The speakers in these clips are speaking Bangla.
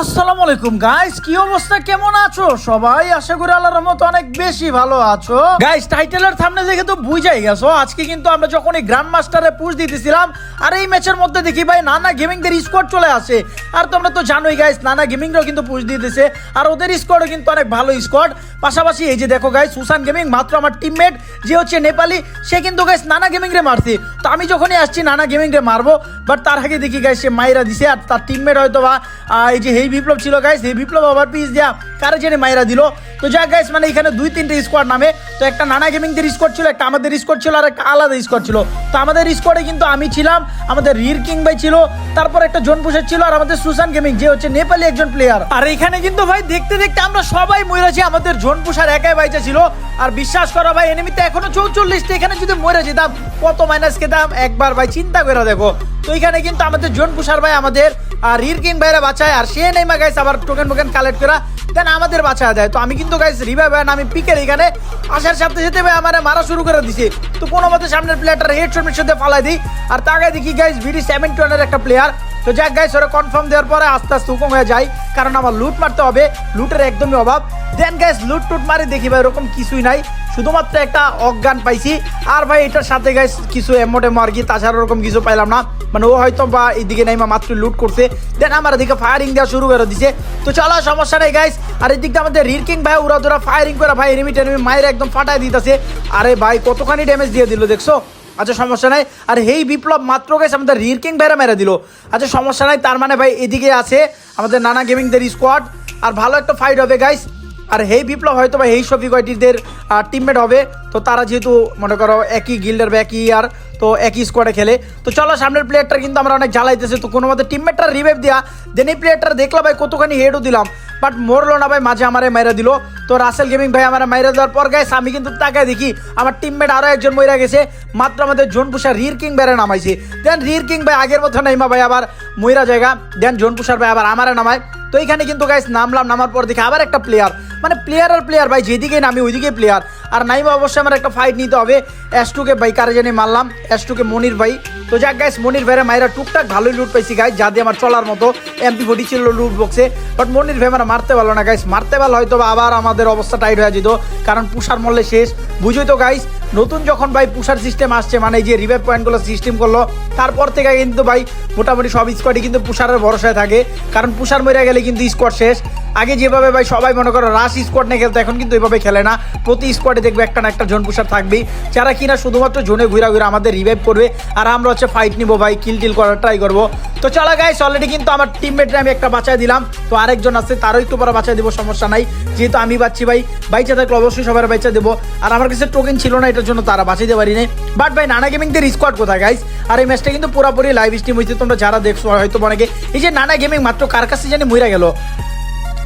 আসসালামু আলাইকুম গাইস কি অবস্থা? কেমন আছো? সবাই আশা করি আল্লাহর অনেক বেশি ভালো আছো। গাইস টাইটেলের সামনে দেখে তো বুঝাই গেছো, আজকে কিন্তু আমরা যখন এই গ্র্যান্ড মাস্টারে পুশ দিতেছিলাম, আর এই ম্যাচের মধ্যে দেখি ভাই নানা স্কোয়াড চলে আসে। আর তোমরা তো জানোই গাইস নানা কিন্তু পুশ দিয়ে দিছে আর ওদের স্কোয়াডও কিন্তু অনেক ভালো স্কোয়াড পাশাপাশি এই যে দেখো গাইস সুসান গেমিং মাত্র আমার টিমমেট যে হচ্ছে নেপালি সে কিন্তু গাইস নানা গেমিং রে মারছে। তো আমি যখনই আসছি, নানা গেমিং রে মারবো বাট তার আগে দেখি গাইস সে মাইরা দিছে, আর তার টিমমেট হয়তো বা এই যে হেই বিপ্লব ছিল গাইস এই বিপ্লব আবার পিস দেয়া কারে জেনে মাইরা দিল? তো যাক গাইস মানে এখানে দুই, তিনটে স্কোয়াড নামে। তো একটা নানা গেমিং দের স্কোয়াড ছিল, একটা আমাদের স্কোয়াড ছিল, আর একটা আলাদা স্কোয়াড ছিল। তো আমাদের স্কোয়াডে কিন্তু আমি ছিলাম, আমাদের রির কিং ভাই ছিল, তারপর একটা জোন পুষের ছিল, আর আমাদের সুসান গেমিং যে হচ্ছে নেপালি একজন প্লেয়ার আর এখানে কিন্তু ভাই, দেখতে দেখতে আমরা সবাই মরেছি আমাদের জোন পুষার একাই বাইচা ছিল। আর বিশ্বাস করো ভাই এনিমিতে এখনও চৌচল্লিশটা, এখানে যদি মরে যেতাম, কত মাইনাস খেতাম, একবার ভাই, চিন্তা করে দেখো। তো এখানে কিন্তু আমাদের জোন পুষার ভাই, আমাদের আর রির কিং ভাইরা বাঁচায় আর সে নেইমা গাইস আবার টোকেন টোকেন কালেক্ট করা দেন আমাদের বাঁচা দেয়। তো আমি কিন্তু গাইস রিভাইভ হয় আমি পিকের এখানে আসার সাথে সাথে ভাই আমার মারা শুরু করে দিছে। তো কোনো মতে সামনের প্লেয়ারটার হেড শটের সাথে ফালাই দিই। আর তাকে দেখি গাইস ভিডি সেভেন টুয়েনের একটা প্লেয়ার তো যাক গাইস ওরা কনফার্ম দেওয়ার পরে আস্তে আস্তে হুকুম হয়ে যায়। কারণ আমার লুট মারতে হবে লুটের একদমই অভাব। দেন গাইস লুট টুট মারি দেখি ভাই এরকম কিছুই নাই। শুধুমাত্র একটা অজ্ঞান পাইছি। আর ভাই, এটার সাথে গাইস কিছু এমোটে কি, তাছাড়া ওরকম কিছু পাইলাম না। মানে ও হয়তো বা এইদিকে নাইমা মাত্র লুট করছে। দেন আমার এদিকে ফায়ারিং দেওয়া শুরু করে দিছে। তো চলো, সমস্যা নেই গাইস আর এদিকটা আমাদের রিরকিং ভাই উড়া দুরা ফায়ারিং করে ভাই এনিমি টেনিমি মায়ের একদম ফাটাই দিতেছে। আরে ভাই, কতখানি ড্যামেজ দিয়ে দিল, দেখছ? আচ্ছা সমস্যা নাই। আর হেই বিপ্লব, মাত্র গেছে আমাদের রিরকিং ভাইরা মেরে দিল। আচ্ছা সমস্যা নাই, তার মানে ভাই এদিকে আছে আমাদের নানা গেমিংদের স্কোয়াড আর ভালো একটা ফাইট হবে গাইস আর হেই বিপ্লব হয়তো বা হেই শফিক ওয়াইটিদের টিমমেট হবে। তো তারা যেহেতু মনে করো একই গিল্ডের বা একই ইয়ার তো একই স্কোয়াডে খেলে। তো চলো, সামনের প্লেয়ারটা কিন্তু আমরা অনেক জ্বালাইতেছি। তো কোনো মতে টিমমেটটা রিভাইভ দেওয়া দেন এই প্লেয়ারটা দেখলাম ভাই, কতখানি হেডও দিলাম। বাট মরলো না ভাই, মাঝে আমারে মাইরা দিল। তো রাসেল গেমিং ভাই আমার মাইরা দেওয়ার পর গাইস আমি কিন্তু তাকায় দেখি, আমার টিমমেট আরও একজন মইরা গেছে। মাত্র আমাদের জোন পুষার রির কিং বেড়ে নামাইছে। দেন রির কিং ভাই আগের মতো নাইমা ভাই আবার মইরা জায়গা। দেন জোন পুষার ভাই আবার আমারে নামায়। তো এইখানে কিন্তু গাইস নামলাম, নামার পর দেখি আবার একটা প্লেয়ার মানে প্লেয়ার আর প্লেয়ার ভাই, যেদিকে নামি ওইদিকে প্লেয়ার আর নাইবা অবশ্যই আমার একটা ফাইট নিতে হবে। এস টুকে ভাই, কারে জানি মারলাম। এস টুকে মনির ভাই। তো যাক গাইস মনির ভাইরা মায়েরা টুকটাক ভালোই লুট পাইছি গাইস যা দিয়ে আমার চলার মতো এমপি ফোর্টি ছিল লুট বক্সে বাট মনির ভাই আমার মারতে পারল না গাইস মারতে পারলে হয়তো আবার আমাদের অবস্থা টাইট হয়ে যেত, কারণ পুষার মরলে শেষ। বুঝোই তো গাইস নতুন যখন, ভাই, পুষার সিস্টেম আসছে মানে যে রিভাইভ পয়েন্টগুলো সিস্টেম করল, তারপর থেকে কিন্তু, ভাই, মোটামুটি সব স্কোয়াডই কিন্তু পুষারের ভরসায় থাকে। কারণ পুষার মরে গেলে কিন্তু স্কোয়াড শেষ। আগে যেভাবে ভাই সবাই মনে করো রাশ স্কোয়াড নিয়ে খেলতো, এখন কিন্তু এভাবে খেলে না। প্রতি স্কোয়াডে দেখবে একটা না একটা জোন পুষার থাকবেই। যারা কিনা শুধুমাত্র জোনে ঘুরা ঘুরে আমাদের রিভাইভ করবে, আর আমরা হচ্ছে ফাইট নিবো ভাই কিল টিল করার ট্রাই করব। তো চলো গাইস অলরেডি কিন্তু আমার টিমমেটরে আমি একটা বাঁচায় দিলাম। তো আরেকজন আছে, তারও একটু পরে বাঁচায় দেবো, সমস্যা নাই। যেহেতু আমি বাচ্চি ভাই বাইচা থাকলে অবশ্যই সবার বাইচা দেবো। আর আমার কাছে টোকেন ছিল না, এটার জন্য তারা বাঁচাইতে পারি নাই বাট ভাই নানা গেমিংদের স্কোয়াড কোথায় গাইস আর এই ম্যাচটা কিন্তু পুরোপুরি লাইভ স্ট্রিম হয়েছে, তোমরা যারা দেখছ, হয়তো অনেকে এই যে নানা গেমিং মাত্র কার কাছে জানি মইরা গেল?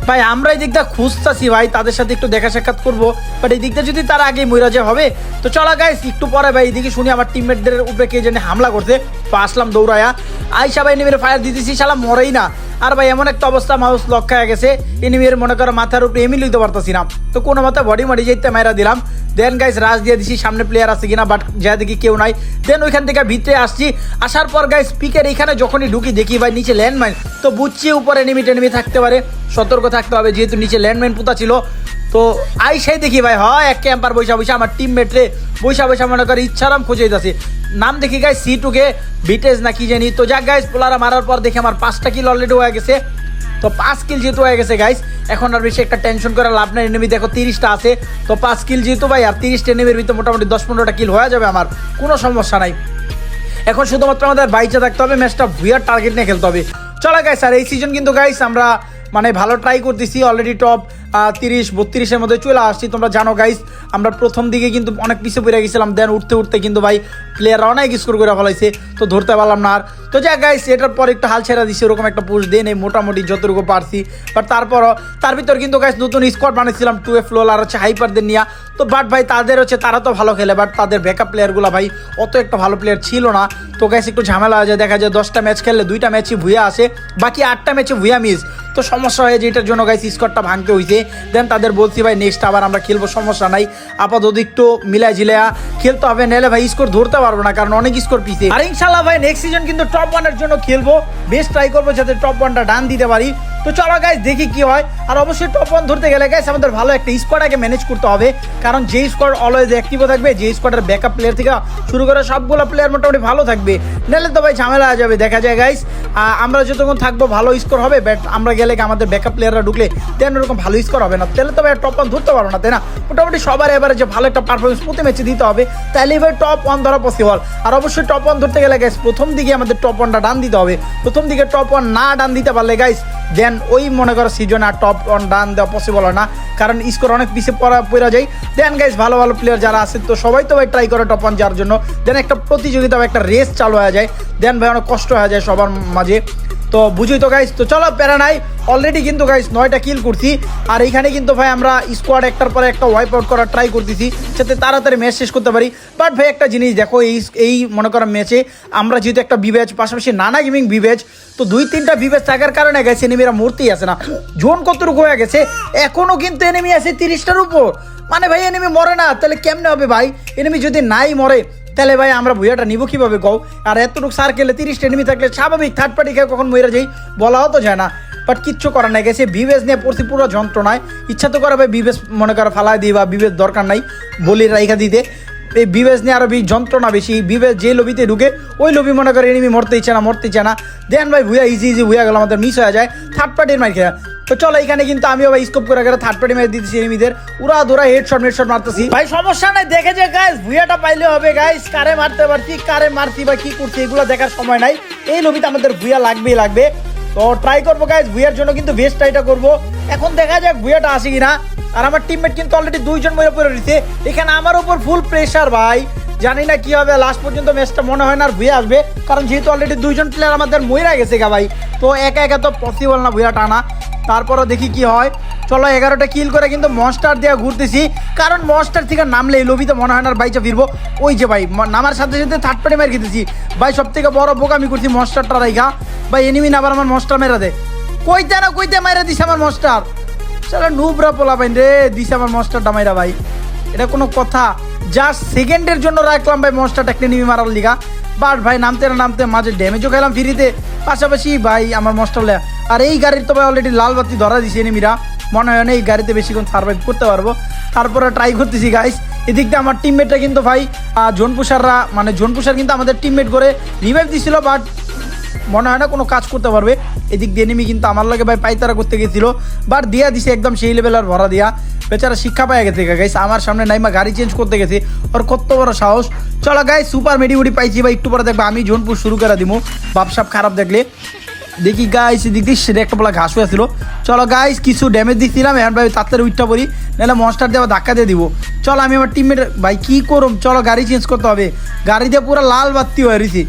ভাই, আমরা এই দিকটা খুঁজতাছি ভাই, তাদের সাথে একটু দেখা সাক্ষাৎ করব। বাট এই দিকটা যদি তার আগে মইরা যে হবে, তো চলা গাইস একটু পরে ভাই এইদিকে শুনি আমার টিমমেটদের উপরে কে জানি হামলা করতে তো আসলাম দৌড়ায়া। আইসা ভাই, নেমে ফায়ার দিতেছি, শালা মরেই না। আর ভাই, এমন একটা অবস্থা মানুষ লক্ষ্য খায় গেছে। এনিমির মনে করো মাথার উপরে এমি লিখতে পারতাছি না। তো কোনো মতে বডি মারি যেতে মাইরা দিলাম। দেন গাইস রাজ দিয়ে দিছি, সামনে প্লেয়ার আছে কিনা বাট যা দেখি কেউ নাই। দেন ওইখান থেকে ভিতরে আসছি। আসার পর গাইস পিকের এখানে যখনই ঢুকি, দেখি ভাই, নিচে ল্যান্ডমাইন তো বুঝছি উপরে এনিমি টেনিমি থাকতে পারে। সতর্ক থাকতে হবে, যেহেতু নিচে ল্যান্ডমাইন পোতা ছিল। তো আই সেই দেখি ভাই, হয় এক ক্যাম্পার বৈশা বৈশা আমার টিমমেট রে বৈশা বৈশা মনে করে ইচ্ছারাম খুঁজে যাচ্ছে নাম দেখি গাইস সি টুকে বিটেজ না কি জানি। তো যাক গাইস পোলারা মারার পর দেখি আমার পাঁচটা কিল অলরেডি হয়ে গেছে। তো পাঁচ কিল যেহেতু হয়ে গেছে গাইস এখন আর বেশি একটা টেনশন করে লাভ নাই। এনিমি দেখো তিরিশটা আছে। তো পাঁচ কিল যেহেতু ভাই, আর তিরিশটা এনিমির ভিতরে মোটামুটি দশ পনেরোটা কিল হয়ে যাবে আমার। কোনো সমস্যা নাই। এখন শুধুমাত্র আমাদের বাইচে থাকতে হবে ম্যাচটা ভুয়ার টার্গেট নিয়ে খেলতে হবে। চলো গাইস আর এই সিজন কিন্তু গাইস আমরা মানে ভালো ট্রাই করতেছি অলরেডি টপ তিরিশ, বত্রিশের মধ্যে চলে আসছি। তোমরা জানো গাইস আমরা প্রথম দিকে কিন্তু অনেক পিছিয়ে পড়ে গেছিলাম দেন উঠতে উঠতে কিন্তু ভাই প্লেয়াররা অনেক স্কোর করে ফেলাইছে, তো ধরতে পারলাম না আর। তো যা গাইস এটার পর একটু হাল ছেড়া দিছি, ওরকম একটা পুষ দেন এই মোটামুটি যতটুকু পারছি। বাট তারপরও, তার ভিতর কিন্তু গাইস নতুন স্কোয়াড বানিয়েছিলাম টু এফ আর হচ্ছে হাইপারদের নিয়ে। তো বাট ভাই, তাদের হচ্ছে, তারা তো ভালো খেলে বাট তাদের ব্যাকআপ প্লেয়ারগুলো ভাই, অত একটা ভালো প্লেয়ার ছিল না। তো গাইস একটু ঝামেলা হয়ে যায়, দেখা যায় দশটা ম্যাচ খেললে দুইটা ম্যাচই ভুয়া আসে, বাকি আটটা ম্যাচে ভুয়া মিস তো সমস্যা হয়ে যে এটার জন্য গাইস স্কোয়াডটা ভাঙতে হয়েছে দেন তাদের বলছি, ভাই নেক্সট আবার আমরা খেলব, সমস্যা নাই। আপাতত একটু মিলাই ঝিলাইয়া খেলতে হবে, নাহলে ভাই স্কোর ধরতে পারব না, কারণ অনেক স্কোর পিছিয়ে আর ইনশাল্লাহ ভাই নেক্সট সিজন কিন্তু টপ ওয়ানের জন্য খেলব। বেশ ট্রাই করব যাতে টপ ওয়ানটা ডান দিতে পারি। তো চলো গাইস দেখি কি হয়। আর অবশ্যই টপ ওয়ান ধরতে গেলে গাইস আমাদের ভালো একটা স্কোয়াড আগে ম্যানেজ করতে হবে। কারণ যে স্কোয়াড অলওয়েজ অ্যাক্টিভও থাকবে যে স্কোয়াডের ব্যাকআপ প্লেয়ার থেকে শুরু করে সবগুলো প্লেয়ার মোটামুটি ভালো থাকবে। নাহলে তো ভাই ঝামেলা হয়ে যাবে, দেখা যায় গাইস আমরা যতক্ষণ থাকব, ভালো স্কোর হবে ব্যাট আমরা গেলে আমাদের ব্যাকআপ প্লেয়াররা ঢুকলে তেন ওরকম ভালো স্কোর হবে না। তাহলে তো ভাই টপ ওয়ান ধরতে পারব না, তাই না? মোটামুটি সবার এবারে যে ভালো একটা পারফরমেন্স প্রতি ম্যাচে দিতে হবে। তাহলে ভাই টপ ওয়ান ধরা পসিবল আর অবশ্যই টপ ওয়ান ধরতে গেলে গাইস প্রথম দিকে আমাদের টপ ওয়ানটা ডান দিতে হবে। প্রথম দিকে টপ ওয়ান না ডান দিতে পারলে গাইস দেন ওই মনে করো সিজন আর টপ অন ডান দেওয়া পসিবল হয় না। কারণ স্কোর অনেক পিছিয়ে পড়া পড়া যায়। দেন গাইস ভালো ভালো প্লেয়ার যারা আছে, তো সবাই তো ভাই ট্রাই করে টপ অন যাওয়ার জন্য। দেন একটা প্রতিযোগিতা একটা রেস চালু হয়ে যায়। দেন ভাই অনেক কষ্ট হয়ে যায় সবার মাঝে। তো বুঝি তো গাইস তো চলো প্যারা নাই। অলরেডি কিন্তু গাইস নয়টা কিল করছি। আর এইখানে কিন্তু ভাই আমরা স্কোয়াড একটার পরে একটা ওয়াইপ আউট করার ট্রাই করতেছি, যাতে তাড়াতাড়ি ম্যাচ শেষ করতে পারি। বাট ভাই একটা জিনিস দেখো, এই এই মনে করো ম্যাচে আমরা যেহেতু একটা বিবেচ পাশাপাশি নানা গেমিং বিবেচ তো দুই তিনটা বিবেচ থাকার কারণে গেছে এনিমিরা মূর্তি আছে না। জোন কতটুকু হয়ে গেছে? এখনও কিন্তু এনিমি আছে তিরিশটার উপর। মানে ভাই এনিমি মরে না, তাহলে কেমনে হবে ভাই? এনিমি যদি নাই মরে তাহলে ভাই আমরা ভুইয়াটা নিব কীভাবে? কও, আর এতটুকু সার্কেলে তিরিশটা এনিমি থাকলে স্বাভাবিক থার্ড পার্টি খেয়ে কখন মরে যাই বলাও তো যায় না। বাট কিচ্ছু করার নাই, গেছে বিবেস নিয়ে পড়ছি পুরো যন্ত্রণায়। ইচ্ছা তো করে ভাই বিবেস মনে করে ফালাই দিই বা বিবেস দরকার নাই, বলি রাইখা দিতে। এই বিবেস নিয়ে আরও বেশি যন্ত্রণা বেশি বিবেস যে লবিতে ঢুকে, ওই লবি মনে করে এনিমি মরতে ইচ্ছে না, মরতে ইচ্ছে না। দেন ভাই ভুয়া ইজি ইজি ভুয়া গেল, আমাদের মিস হয়ে যায়। থার্ড পার্টির খেয়া। তো চলো এখানে কিন্তু আমিও ভাই স্কোপ করে গেলে থার্ড পার্টি ম্যাচ দিতেছি এনিমিদের উড়া ধরা হেডশট হেডশট মারতেছি। ভাই, সমস্যা নাই, দেখে যে গাইস ভুয়াটা পাইলে হবে গাইস কারে মারতে পারছি, কারে মারছি বা কি করছি, এগুলো দেখার সময় নাই। এই লবিতে আমাদের ভুয়া লাগবেই লাগবে। তো ট্রাই করব গাইস ভুয়ার জন্য কিন্তু বেস্ট ট্রাইটা করব। এখন দেখা যাক ভুয়াটা আসে কিনা। আর আমার টিমমেট কিন্তু অলরেডি দুইজন মরে পড়ে রয়েছে। এখানে আমার উপর ফুল প্রেশার ভাই। জানি না কি হবে লাস্ট পর্যন্ত ম্যাচটা মনে হয় না আর ভুয়ে আসবে, কারণ যেহেতু অলরেডি দুইজন প্লেয়ার আমাদের মইরা গেছে গা ভাই, তো একা একা তো পসিবল না ভুয়া টানা। তারপরও দেখি কি হয়। চলো এগারোটা কিল করে কিন্তু মনস্টার দিয়ে ঘুরতেছি। কারণ মনস্টার থেকে নামলে লবিতে মনে হয় না বাইচা ফিরবো। ওই যে ভাই নামার সাথে সাথে থার্ড পার্টি মেরে খেতেছি। ভাই সব থেকে বড় বোকা আমি করছি মনস্টারটা রাইখা ভাই এনিমি নাবার আমার মনস্টার মেরা দে। কইতে না কইতে মাইরা দিছে আমার মনস্টার সেটা নুবরা পোলা পাইন রে, দিছে আমার মনস্টারটা মাইরা ভাই। এটা কোনো কথা। জাস্ট সেকেন্ডের জন্য রাখলাম ভাই মনস্টারটা একটা নিবি মারার লিগা বাট ভাই নামতে না নামতে মাঝে ড্যামেজও খেলাম ফ্রিতে। পাশাপাশি ভাই আমার মনস্টার আর এই গাড়ির তো ভাই অলরেডি লাল বাতি ধরা দিছে এনিমিরা মনে হয় না এই গাড়িতে বেশিক্ষণ সার্ভাইভ করতে পারব। তারপরে ট্রাই করতেছি গাইস এদিক দিয়ে আমার টিমমেটটা কিন্তু ভাই আহ, জোনপুষাররা মানে জোনপুষার কিন্তু আমাদের টিমমেট করে রিভাইভ দিছিল বাট মনে হয় না কোনো কাজ করতে পারবে। এদিক দিয়ে নেমি কিন্তু আমার লাগে ভাই পাইতারা করতে গেছিল। বাট দিয়া দিছে একদম সেই লেভেলের ভরা দিয়া। বেচারা শিক্ষা পায় গেছে গাইস আমার সামনে নাইমা গাড়ি চেঞ্জ করতে গেছে। ওর কত বড় সাহস। চলো গাই সুপার মেডি মেডিউডি পাইছি বা একটু পরে দেখবে, আমি ঝোনপুর শুরু করে দিব বাপসাপ খারাপ দেখলে। দেখি গাইস এদিক দিয়ে সেটা একটা বলা ঘাস হয়েছিল চলো গাইস কিছু ড্যামেজ দিচ্ছিলাম এখন ভাই, তাড়াতাড়ি উঠটা পড়ি নাহলে মনস্টার আবার ধাক্কা দিয়ে দিব। চলো, আমি আমার টিমমেট ভাই, কী করুম? চলো, গাড়ি চেঞ্জ করতে হবে। গাড়ি দিয়ে পুরো লাল বাত্তি হয়ে রয়েছি।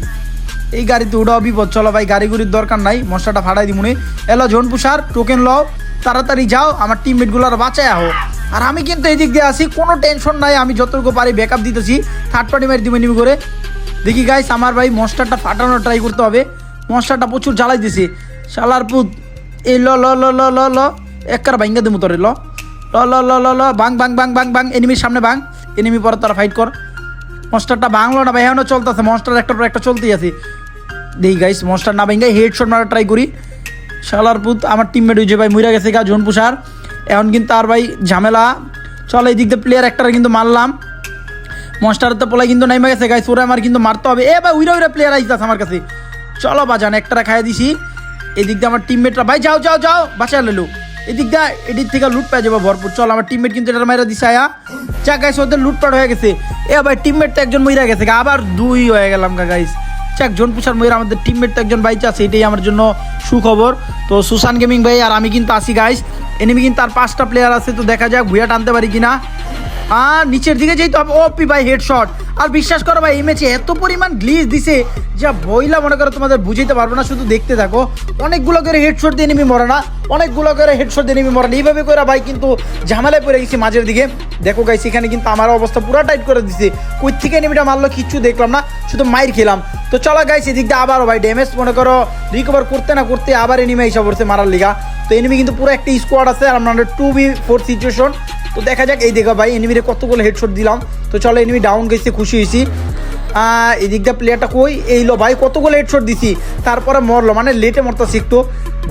এই গাড়িতে উঠাও, বিপদ। চলো, ভাই, গাড়ি গুড়ির দরকার নাই। মশলাটা ফাটাই দিমুনি। এলো ঝোনপুষার টোকেন লও। তাড়াতাড়ি যাও। আমার টিমমেটগুলো আর বাঁচায় আহো। আর আমি কিন্তু এই দিক দিয়ে আসি কোনো টেনশন নাই, আমি যতটুকু পারি ব্যাকআপ দিতেছি। থার্ড পার্টি মারি দিবে নিবি করে। দেখি গাইস আমার ভাই মশলাটা ফাটানোর ট্রাই করতে হবে। মশলাটা প্রচুর জ্বালাই দিছি। শালার পুত, এই ল ল ল ল ল ল একবার ভাঙ্গা দিমু তোরে, ল। ল ল ল ল ল, বাং বাং বাং বাং বাং এনিমির সামনে বাং। এনিমি পরে তারা ফাইট কর। মনস্টারটা বাংলো না ভাই এখনও চলতেছে। মনস্টার একটার পর একটা চলতেই আছে। দেখি গাইস মনস্টার না ভেঙে হেডশট মারা ট্রাই করি। শালার পুত, আমার টিমমেট হয়েছে ভাই মইরা গেছে গা জোন পুষার এখন কিন্তু আর ভাই ঝামেলা। চলো এই দিক দিয়ে প্লেয়ার একটারে কিন্তু মারলাম। মনস্টার তো পোলাই কিন্তু নাইমা গেছে গাইস ওরা আমার কিন্তু মারতে হবে। এ ভাই, উইরা উইরা প্লেয়ার আইতাছে আমার কাছে। চলো বাজান, একটারা খাইয়ে দিছি। এদিক দিয়ে আমার টিমমেটরা ভাই, যাও যাও যাও বাঁচা লেলো এদিক দিয়ে এদিক থেকে লুট পেয়ে যাব ভরপুর। চল, আমার টিমমেট কিন্তু এটা মাইরা দিছে, আয়া। যা গাইস ওদের লুটপাট হয়ে গেছে। এ ভাই টিমমেট তো একজন মইরা গেছে আবার দুই হয়ে গেলাম গা গাইস যাক জন পুষার ময়ূর আমাদের টিমমেট তো একজন বাইচা আছে, এটাই আমার জন্য সুখবর। তো সুশান গেমিং ভাই আর আমি কিন্তু আসি গাইস এনিমি কিন্তু তার পাঁচটা প্লেয়ার আছে, তো দেখা যাক, ভুয়া টানতে পারি কিনা। আর নিচের দিকে যেতে হবে ওপি ভাই হেডশট আর বিশ্বাস করো ভাই, এই ম্যাচে এত পরিমাণ গ্লিজ দিছে, যা বইলা মনে করো তোমাদের বুঝাইতে পারব না, শুধু দেখতে থাকো। অনেকগুলো করে হেডশট দিয়ে নেমি মরে না, অনেকগুলো করে হেডশট দিয়ে নেমি মরে না। এইভাবে করে ভাই কিন্তু ঝামেলায় পড়ে গেছি মাঝের দিকে। দেখো গাইছি এখানে কিন্তু আমার অবস্থা পুরো টাইট করে দিছে। কই থেকে নেমিটা মারলো কিচ্ছু দেখলাম না, শুধু মাইর খেলাম। তো চলো গাইছি এদিক দিয়ে আবারও ভাই ড্যামেজ মনে করো রিকভার করতে না করতে আবার এনিমে এসে পড়ছে মারার লিগা। তো এনিমি কিন্তু পুরো একটা স্কোয়াড আছে, আর আমরা টু বি ফোর সিচুয়েশন তো দেখা যাক এই দেখো ভাই এনিমিরে কতগুলো হেডশট দিলাম। তো চলো এনিমি ডাউন গেছে খুশি হয়েছি। আহ, এদিক দিয়ে প্লেয়ারটা কই? এই লো ভাই কতগুলো হেডশট দিছি? তারপরে মরলো মানে লেটে মরতেছি একটু।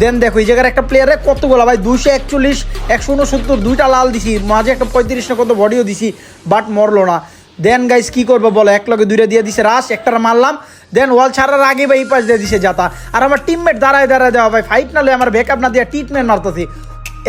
দেন দেখো এই জায়গার একটা প্লেয়ারে কতগুলো? ভাই দুইশো একচল্লিশ একশো উনসত্তর দুইটা লাল দিছি। মাঝে একটা পঁয়ত্রিশ না কত বডিও দিছি বাট মরলো না। দেন গাইস কি করব বলো? এক লগে দুইটা দিয়ে দিছে রাস একটা মারলাম। দেন ওয়াল ছাড়ার আগে ভাই এই পাশ দিয়ে দিছে যাতা। আর আমার টিমমেট দাঁড়ায় দাঁড়ায় দেওয়া ভাই ফাইট না লয়ে আমার ব্যাকআপ না দিয়ে ট্রিটমেন্ট মারতেছি।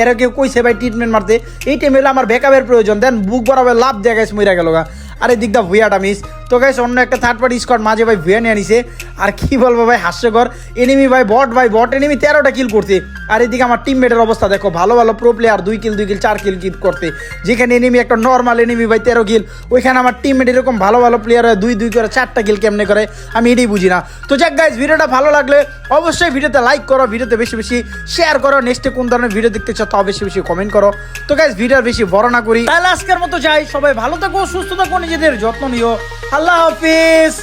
এরা কেউ কইছে, ভাই ট্রিটমেন্ট মারতে। এই টাইমে আমার ব্যাকআপের প্রয়োজন। দেন, বুক বরাবর লাভ দেয়া গেছে মইরা গেল গা। আর এই দিকটা ভুয়াটা মিস তো গাইস অন্য একটা থার্ড পার্টি স্কোয়াড মাঝে ভাই ভুয়া নিয়ে আনিছে। আর কি বলব ভাই, হাস্যকর। এনিমি ভাই বট ভাই বট এনিমি তেরোটা কিল করতে আর এদিকে আমার টিমমেটের অবস্থা দেখো, ভালো ভালো প্রো প্লেয়ার দুই কিল দুই কিল চার কিল কিল করতে যেখানে এনিমি একটা নর্মাল এনিমি ভাই, তেরো কিল ওইখানে আমার টিমমেট এরকম ভালো ভালো প্লেয়ার দুই দুই করে চারটা কিল কেমনে করে, আমি এটাই বুঝি না। তো যাক গাইস ভিডিওটা ভালো লাগলে অবশ্যই ভিডিওতে লাইক করো, ভিডিওতে বেশি বেশি শেয়ার করো নেক্সটে কোন ধরনের ভিডিও দেখতে চাও তাও বেশি বেশি কমেন্ট করো। তো গাইস ভিডিও বেশি বড় না করি। তাহলে আজকের মতো যাই, সবাই ভালো থাকো, সুস্থ থাকো নিজেদের যত্ন নিও। আল্লাহ হাফিজ।